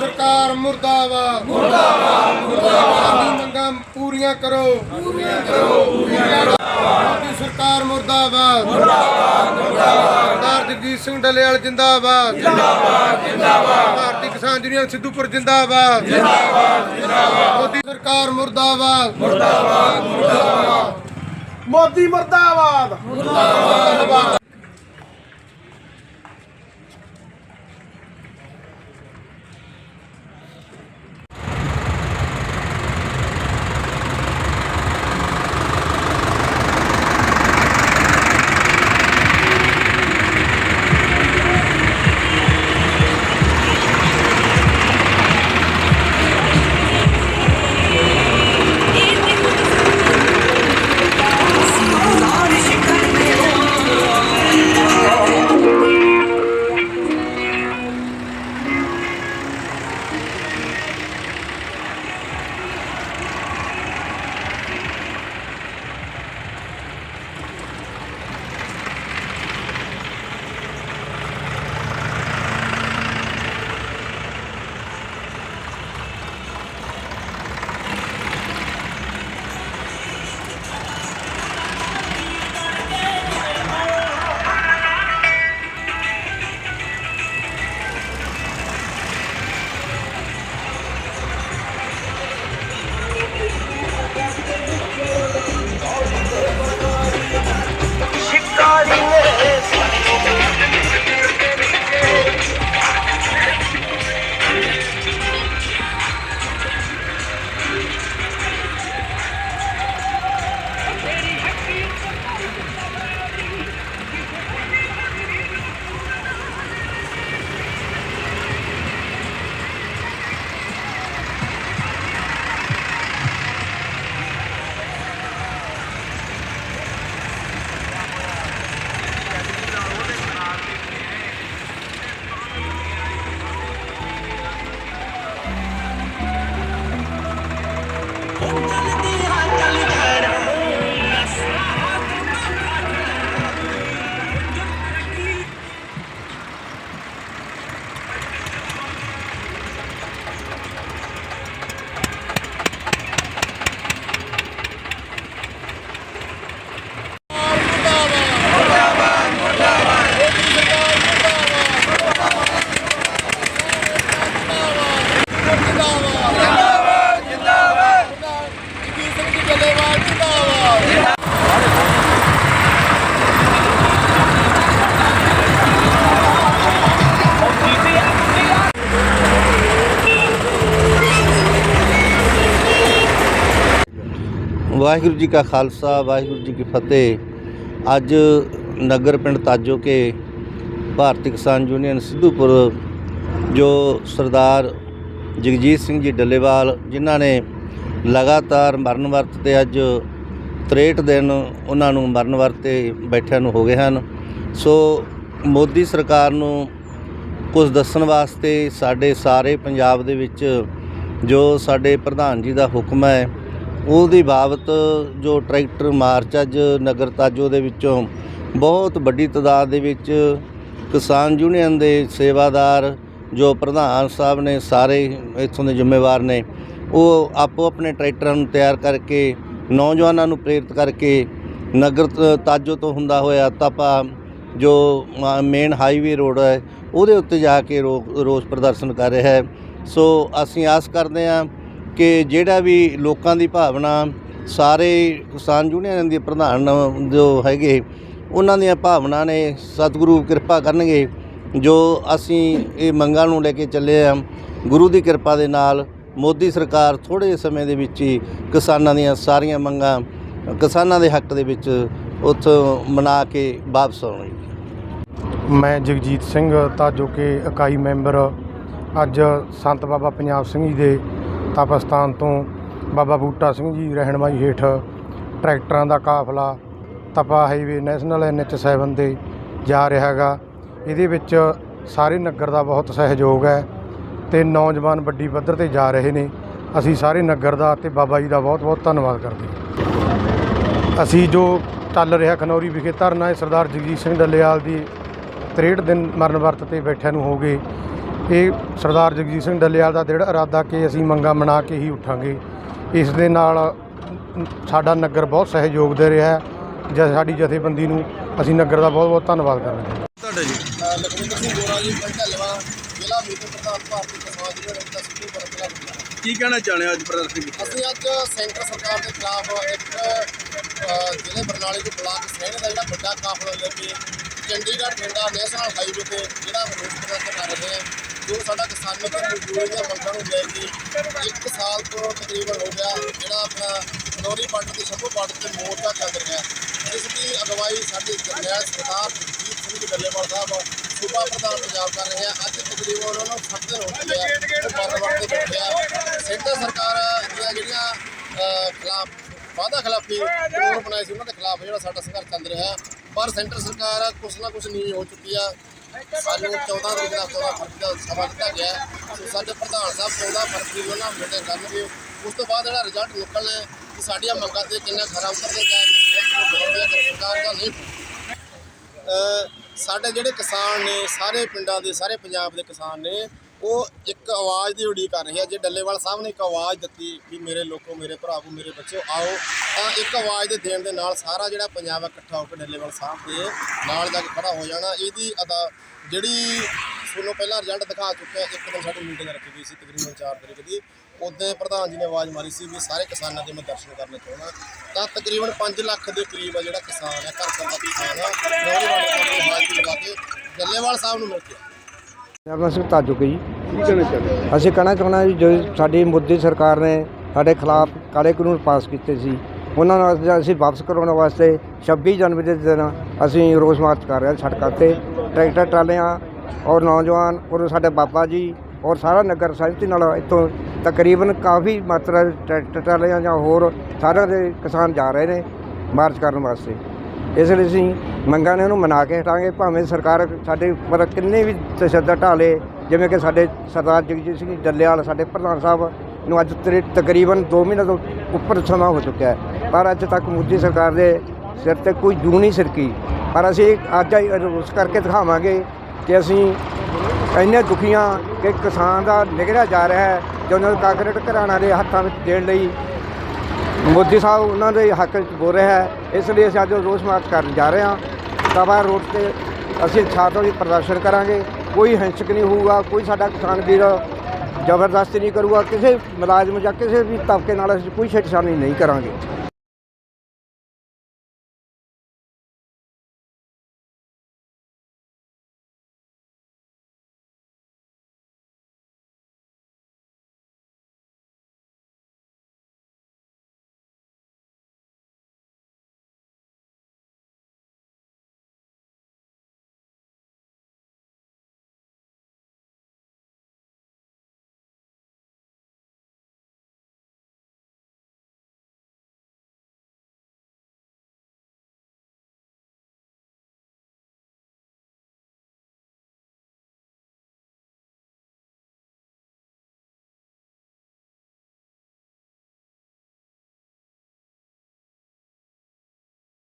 ਸਰਕਾਰ ਮੁਰਦਾਬਾਦ। ਮੁਰਦਾਬਾਦ ਮੁਰਦਾਬਾਦ। ਮੰਗਾਂ ਪੂਰੀਆਂ ਕਰੋ। ਪੂਰੀਆਂ ਕਰੋ ਪੂਰੀਆਂ ਕਰੋ। ਸਰਕਾਰ ਮੁਰਦਾਬਾਦ। ਮੁਰਦਾਬਾਦ ਮੁਰਦਾਬਾਦ। ਸਰਦਾਰ ਜਗਜੀਤ ਸਿੰਘ ਡੱਲੇਵਾਲ ਜਿੰਦਾਬਾਦ। ਜਿੰਦਾਬਾਦ ਜਿੰਦਾਬਾਦ। ਭਾਰਤੀ ਕਿਸਾਨ ਯੂਨੀਅਨ ਸਿੱਧੂਪੁਰ ਜਿੰਦਾਬਾਦ। ਜਿੰਦਾਬਾਦ ਜਿੰਦਾਬਾਦ। ਮੋਦੀ ਸਰਕਾਰ ਮੁਰਦਾਬਾਦ। ਮੋਦੀ ਮਰਦਾਬਾਦ You. ਵਾਹਿਗੁਰੂ ਜੀ ਕਾ ਖਾਲਸਾ, ਵਾਹਿਗੁਰੂ ਜੀ ਕੀ ਫਤਿਹ। ਅੱਜ ਨਗਰ ਪਿੰਡ ਤਾਜੋ ਕੇ ਭਾਰਤੀ ਕਿਸਾਨ ਯੂਨੀਅਨ ਸਿੱਧੂਪੁਰ, ਜੋ ਸਰਦਾਰ ਜਗਜੀਤ ਸਿੰਘ ਜੀ ਡੱਲੇਵਾਲ, ਜਿਨ੍ਹਾਂ ਨੇ ਲਗਾਤਾਰ ਮਰਨ ਵਰਤ ਤੇ ਅੱਜ 63 ਦਿਨ ਉਹਨਾਂ ਨੂੰ ਮਰਨ ਵਰਤ ਤੇ ਬੈਠਿਆਂ ਨੂੰ ਹੋ ਗਏ ਹਨ। ਸੋ ਮੋਦੀ ਸਰਕਾਰ ਨੂੰ ਕੁਝ ਦੱਸਣ ਵਾਸਤੇ ਸਾਡੇ ਸਾਰੇ ਪੰਜਾਬ ਦੇ ਵਿੱਚ ਜੋ ਸਾਡੇ ਪ੍ਰਧਾਨ ਜੀ ਦਾ ਹੁਕਮ ਹੈ ਉਹਦੀ ਬਾਬਤ ਜੋ ਟਰੈਕਟਰ ਮਾਰਚ ਅੱਜ ਨਗਰ ਤਾਜੋ ਦੇ ਵਿੱਚੋਂ ਬਹੁਤ ਵੱਡੀ ਤਾਦਾਦ ਦੇ ਵਿੱਚ ਕਿਸਾਨ ਯੂਨੀਅਨ ਦੇ ਸੇਵਾਦਾਰ ਜੋ ਪ੍ਰਧਾਨ ਸਾਹਿਬ ਨੇ ਸਾਰੇ ਇੱਥੋਂ ਦੇ ਜ਼ਿੰਮੇਵਾਰ ਨੇ, ਉਹ ਆਪੋ ਆਪਣੇ ਟਰੈਕਟਰਾਂ ਨੂੰ ਤਿਆਰ ਕਰਕੇ, ਨੌਜਵਾਨਾਂ ਨੂੰ ਪ੍ਰੇਰਿਤ ਕਰਕੇ ਨਗਰ ਤਾਜੋ ਤੋਂ ਹੁੰਦਾ ਹੋਇਆ ਤਪਾ ਜੋ ਮੇਨ ਹਾਈਵੇ ਰੋਡ ਹੈ, ਉਹਦੇ ਉੱਤੇ ਜਾ ਕੇ ਰੋ- ਰੋਸ ਪ੍ਰਦਰਸ਼ਨ ਕਰ ਰਿਹਾ ਹੈ। ਸੋ ਅਸੀਂ ਆਸ ਕਰਦੇ ਹਾਂ ਕਿ ਜਿਹੜਾ ਵੀ ਲੋਕਾਂ ਦੀ ਭਾਵਨਾ, ਸਾਰੇ ਕਿਸਾਨ ਯੂਨੀਅਨ ਦੇ ਪ੍ਰਧਾਨ ਜੋ ਹੈਗੇ, ਉਹਨਾਂ ਦੀਆਂ ਭਾਵਨਾ ਨੇ ਸਤਿਗੁਰੂ ਕਿਰਪਾ ਕਰਨਗੇ, ਜੋ ਅਸੀਂ ਇਹ ਮੰਗਾਂ ਨੂੰ ਲੈ ਕੇ ਚੱਲੇ ਆ ਗੁਰੂ ਦੀ ਕਿਰਪਾ ਦੇ ਨਾਲ ਮੋਦੀ ਸਰਕਾਰ ਥੋੜੇ ਜਿਹੇ ਸਮੇਂ ਦੇ ਵਿੱਚ ਹੀ ਕਿਸਾਨਾਂ ਦੀਆਂ ਸਾਰੀਆਂ ਮੰਗਾਂ, ਕਿਸਾਨਾਂ ਦੇ ਹੱਕ ਦੇ ਵਿੱਚ ਉੱਥੋਂ ਮਨਾ ਕੇ ਵਾਪਸ ਆਉਣਗੇ। ਮੈਂ ਜਗਜੀਤ ਸਿੰਘ ਤਾਂ ਜੋ ਕਿ ਇਕਾਈ ਮੈਂਬਰ ਅੱਜ ਸੰਤ ਬਾਬਾ ਪੰਜਾਬ ਸਿੰਘ ਜੀ ਦੇ ਤਪਸਥਾਨ ਤੋਂ ਬਾਬਾ ਬੂਟਾ ਸਿੰਘ ਜੀ ਰਹਿਨਮਾਈ ਹੇਠ ਟਰੈਕਟਰਾਂ ਦਾ ਕਾਫਲਾ ਤਪਾ ਹਾਈਵੇ ਨੈਸ਼ਨਲ ਐਨਐਚ 7 ਤੇ ਜਾ ਰਿਹਾ ਹੈਗਾ। ਇਹਦੇ ਵਿੱਚ ਸਾਰੇ ਨਗਰ ਦਾ ਬਹੁਤ ਸਹਿਯੋਗ ਹੈ ਤੇ ਨੌਜਵਾਨ ਵੱਡੀ ਪੱਧਰ ਤੇ ਜਾ ਰਹੇ ਨੇ। ਅਸੀਂ ਸਾਰੇ ਨਗਰ ਦਾ ਤੇ ਬਾਬਾ ਜੀ ਦਾ ਬਹੁਤ ਬਹੁਤ ਧੰਨਵਾਦ ਕਰਦੇ ਹਾਂ। ਅਸੀਂ ਜੋ ਚੱਲ ਰਿਹਾ ਖਨੌਰੀ ਵਿਖੇ ਧਰਨਾ ਹੈ, ਸਰਦਾਰ ਜਗਜੀਤ ਸਿੰਘ ਡੱਲੇਵਾਲ ਦੀ 63 ਦਿਨ ਮਰਨ ਵਰਤ ਤੇ ਬੈਠਿਆਂ ਨੂੰ ਹੋ ਗਏ। ਇਹ ਸਰਦਾਰ ਜਗਜੀਤ ਸਿੰਘ ਡੱਲੇਵਾਲ ਦਾ ਦ੍ਰਿੜ ਇਰਾਦਾ ਕਿ ਅਸੀਂ ਮੰਗਾਂ ਮਨਾ ਕੇ ਹੀ ਉੱਠਾਂਗੇ। ਇਸ ਦੇ ਨਾਲ ਸਾਡਾ ਨਗਰ ਬਹੁਤ ਸਹਿਯੋਗ ਦੇ ਰਿਹਾ ਹੈ। ਜਦ ਸਾਡੀ ਜਥੇਬੰਦੀ ਨੂੰ ਅਸੀਂ ਨਗਰ ਦਾ ਬਹੁਤ ਬਹੁਤ ਧੰਨਵਾਦ ਕਰਨਾ ਚਾਹੁੰਦੇ ਹਾਂ। ਤੁਹਾਡਾ ਜੀ। ਲਖਵਿੰਦਰ ਸਿੰਘ ਗੋਰਾ ਜੀ ਪਿੰਡ ਢਲਵਾ ਜ਼ਿਲ੍ਹਾ ਮੀਟਿੰਗ ਪ੍ਰਧਾਨ ਭਾਰਤੀ ਕਿਸਾਨ ਯੂਨੀਅਨ ਦਾ ਸਿੱਧੂ ਬਰਕਲਾ ਕੀ ਕਹਿਣਾ ਚਾਹੁੰਦੇ ਹੋ ਅੱਜ ਪ੍ਰਦਰਸ਼ਨ ਕੀਤਾ? ਅਸੀਂ ਅੱਜ ਸੈਂਟਰ ਸਰਕਾਰ ਦੇ ਖਿਲਾਫ ਇੱਕ ਜ਼ਿਲ੍ਹੇ ਬਰਨਾਲੇ ਦੇ ਬਲਾਕ ਸਹਿਣ ਦਾ ਜਿਹੜਾ ਵੱਡਾ ਕਾਫਲਾ ਲੈ ਕੇ ਚੰਡੀਗੜ੍ਹ ਬਠਿੰਡਾ ਨੈਸ਼ਨਲ ਹਾਈਵੇ ਤੇ ਜਿਹੜਾ ਰੋਸ ਪ੍ਰਦਰਸ਼ਨ ਕਰ ਰਹੇ ਹਾਂ ਜੋ ਸਾਡਾ ਕਿਸਾਨੀ ਤੇ ਮਜ਼ਦੂਰੀ ਦੀਆਂ ਮੰਗਾਂ ਨੂੰ ਲੈ ਕੇ ਇੱਕ ਸਾਲ ਤੋਂ ਤਕਰੀਬਨ ਹੋ ਗਿਆ, ਜਿਹੜਾ ਆਪਣਾ ਨੌਰੀ ਬਾਰਡਰ ਤੇ ਸ਼ੰਭੂ ਪੰਡ ਤੇ ਮੋਰਚਾ ਚੱਲ ਰਿਹਾ ਇਸ ਦੀ ਅਗਵਾਈ ਸਾਡੇ ਜਰਨੈਲ ਸਰਦਾਰ ਜਗਜੀਤ ਸਿੰਘ ਜੀ ਡੱਲੇਵਾਲ ਸਾਹਿਬ ਸੂਬਾ ਪ੍ਰਧਾਨ ਪੰਜਾਬ ਕਰ ਰਹੇ ਆ ਅੱਜ ਤਕਰੀਬਨ ਉਹਨਾਂ ਨੂੰ 7 ਦਿਨ ਹੋ ਗਿਆ ਆ, ਉਹ ਤੇ ਬੈਠੇ ਸੈਂਟਰ ਸਰਕਾਰ ਦੀਆਂ ਜਿਹੜੀਆਂ ਖਿਲਾਫ, ਵਾਅਦਾ ਖਿਲਾਫੀ ਕਾਨੂੰਨ ਬਣਾਏ ਸੀ, ਉਹਨਾਂ ਦੇ ਖਿਲਾਫ ਜਿਹੜਾ ਸਾਡਾ ਸੰਘਰਸ਼ ਚੱਲ ਰਿਹਾ ਪਰ ਸੈਂਟਰ ਸਰਕਾਰ ਕੁਛ ਨਾ ਕੁਛ ਨਹੀਂ ਹੋ ਚੁੱਕੀ ਆ। ਸਾਨੂੰ 14 ਤਰੀਕ ਦਾ 14 ਫਰਵਰੀ ਦਾ ਸਮਾਂ ਦਿੱਤਾ ਗਿਆ ਹੈ। ਸੋ ਸਾਡੇ ਪ੍ਰਧਾਨ ਸਾਹਿਬ 14 ਫਰਵਰੀ ਨੂੰ ਨਾ ਮੀਟਿੰਗ ਕਰਨਗੇ ਉਸ ਤੋਂ ਬਾਅਦ ਜਿਹੜਾ ਰਿਜ਼ਲਟ ਨਿਕਲਣਾ ਹੈ ਕਿ ਸਾਡੀਆਂ ਮੰਗਾਂ ਤੇ ਕਿੰਨਾ ਖਰਾ ਉਤਰਦੇ ਜਾਏ ਸਰਕਾਰ ਦਾ ਨਹੀਂ ਅ, ਸਾਡੇ ਜਿਹੜੇ ਕਿਸਾਨ ਨੇ ਸਾਰੇ ਪਿੰਡਾਂ ਦੇ ਸਾਰੇ ਪੰਜਾਬ ਦੇ ਕਿਸਾਨ ਨੇ ਉਹ ਇੱਕ ਆਵਾਜ਼ ਦੀ ਉਡੀਕ ਕਰ ਰਹੀ ਹੈ। ਜੇ ਡੱਲੇਵਾਲ ਸਾਹਿਬ ਨੇ ਇੱਕ ਆਵਾਜ਼ ਦਿੱਤੀ ਵੀ ਮੇਰੇ ਲੋਕੋ, ਮੇਰੇ ਭਰਾਵੋ, ਮੇਰੇ ਬੱਚਿਓ, ਆਓ, ਤਾਂ ਇੱਕ ਆਵਾਜ਼ ਦੇ ਦੇਣ ਦੇ ਨਾਲ ਸਾਰਾ ਜਿਹੜਾ ਪੰਜਾਬ ਇਕੱਠਾ ਹੋ ਕੇ ਡੱਲੇਵਾਲ ਸਾਹਿਬ ਦੇ ਨਾਲ ਜਾ ਕੇ ਖੜਾ ਹੋ ਜਾਣਾ, ਇਹਦੀ ਅਦਾ ਜਿਹੜੀ ਤੁਹਾਨੂੰ ਪਹਿਲਾਂ ਰਿਜ਼ਲਟ ਦਿਖਾ ਚੁੱਕਿਆ ਇੱਕ ਦਿਨ ਸਾਡੀ ਮੀਟਿੰਗ ਰੱਖੀ ਗਈ ਸੀ, ਤਕਰੀਬਨ 4 ਤਰੀਕ ਦੀ। ਉਦੋਂ ਪ੍ਰਧਾਨ ਜੀ ਨੇ ਆਵਾਜ਼ ਮਾਰੀ ਸੀ ਵੀ ਸਾਰੇ ਕਿਸਾਨਾਂ ਦੇ ਮੈਂ ਦਰਸ਼ਨ ਕਰਨੇ ਚਾਹੁੰਦਾ। ਤਾਂ ਤਕਰੀਬਨ 5 ਲੱਖ ਦੇ ਕਰੀਬ ਆ ਜਿਹੜਾ ਕਿਸਾਨ ਹੈ, ਘਰ ਘਰ ਦਾ ਕਿਸਾਨ ਆ ਨੌਜਵਾਨ ਲਗਾ ਕੇ ਡੱਲੇਵਾਲ ਸਾਹਿਬ ਨੂੰ ਮਿਲ ਕੇ ਨਰਮਾ ਸਿੰਘ ਤਾਜੁਕ ਜੀ। ਕੀ ਕਹਿਣਾ ਚਾਹੁੰਦੇ ਅਸੀਂ ਕਹਿਣਾ ਚਾਹੁੰਦਾ ਜੀ ਜੋ ਸਾਡੀ ਮੋਦੀ ਸਰਕਾਰ ਨੇ ਸਾਡੇ ਖਿਲਾਫ ਕਾਲੇ ਕਾਨੂੰਨ ਪਾਸ ਕੀਤੇ ਸੀ ਉਹਨਾਂ ਨੂੰ ਅਸੀਂ ਵਾਪਸ ਕਰਾਉਣ ਵਾਸਤੇ 26 ਜਨਵਰੀ ਦੇ ਦਿਨ ਅਸੀਂ ਰੋਸ ਮਾਰਚ ਕਰ ਰਹੇ ਹਾਂ ਸੜਕਾਂ ਤੇ। ਟਰੈਕਟਰ ਟਰਾਲੀਆਂ ਔਰ ਨੌਜਵਾਨ ਔਰ ਸਾਡੇ ਬਾਬਾ ਜੀ ਔਰ ਸਾਰਾ ਨਗਰ ਸਹਿਮਤੀ ਨਾਲ ਇੱਥੋਂ ਤਕਰੀਬਨ ਕਾਫੀ ਮਾਤਰਾ ਟਰੈਕਟਰ ਟਰਾਲੀਆਂ ਜਾਂ ਹੋਰ ਸਾਰਿਆਂ ਦੇ ਕਿਸਾਨ ਜਾ ਰਹੇ ਨੇ ਮਾਰਚ ਕਰਨ ਵਾਸਤੇ। ਇਸ ਲਈ ਅਸੀਂ ਮੰਗਾਂ ਨੇ ਉਹਨੂੰ ਮਨਾ ਕੇ ਹਟਾਂਗੇ। ਭਾਵੇਂ ਸਰਕਾਰ ਸਾਡੇ ਪਰ ਕਿੰਨੇ ਵੀ ਤਸ਼ੱਦਦ ਢਾਲੇ ਜਿਵੇਂ ਕਿ ਸਾਡੇ ਸਰਦਾਰ ਜਗਜੀਤ ਸਿੰਘ ਡੱਲੇਵਾਲ ਸਾਡੇ ਪ੍ਰਧਾਨ ਸਾਹਿਬ ਨੂੰ ਅੱਜ ਤਰੀ- ਤਕਰੀਬਨ 2 ਮਹੀਨੇ ਤੋਂ ਉੱਪਰ ਸਮਾਂ ਹੋ ਚੁੱਕਿਆ ਹੈ। ਪਰ ਅੱਜ ਤੱਕ ਮੋਦੀ ਸਰਕਾਰ ਦੇ ਸਿਰ ਤੇ ਕੋਈ ਜੂ ਨਹੀਂ ਸਿਰਕੀ। ਪਰ ਅਸੀਂ ਅੱਜ ਉਸ ਕਰਕੇ ਦਿਖਾਵਾਂਗੇ ਕਿ ਅਸੀਂ ਇੰਨੇ ਦੁਖੀਆਂ ਕਿ ਕਿਸਾਨ ਦਾ ਨਿਗਰਿਆ ਜਾ ਰਿਹਾ ਹੈ ਜੋ ਉਹਨਾਂ ਨੂੰ ਕਾਂਗਰਸ ਘਰਾਣਾ ਦੇ ਹੱਥਾਂ ਵਿੱਚ ਦੇਣ ਲਈ ਮੋਦੀ ਸਾਹਿਬ ਉਹਨਾਂ ਦੇ ਹੱਕ ਵਿੱਚ ਬੋਲ ਰਿਹਾ ਹੈ। ਇਸ ਲਈ ਅਸੀਂ ਅੱਜ ਰੋਸ ਮਾਰਚ ਕਰਨ ਜਾ ਰਹੇ ਹਾਂ। ਤਵਾ ਰੋਡ ਤੇ ਅਸੀਂ ਛਾਤਰਾਂ ਦੀ ਪ੍ਰਦਰਸ਼ਨ ਕਰਾਂਗੇ। ਕੋਈ ਹਿੰਸਕ ਨਹੀਂ ਹੋਊਗਾ, ਕੋਈ ਸਾਡਾ ਕਿਸਾਨ ਵੀਰ ਜ਼ਬਰਦਸਤੀ ਨਹੀਂ ਕਰੂਗਾ। ਕਿਸੇ ਮੁਲਾਜ਼ਮ ਜਾਂ ਕਿਸੇ ਵੀ ਤਬਕੇ ਨਾਲ ਅਸੀਂ ਕੋਈ ਛੇੜਛਾੜ ਨਹੀਂ ਕਰਾਂਗੇ।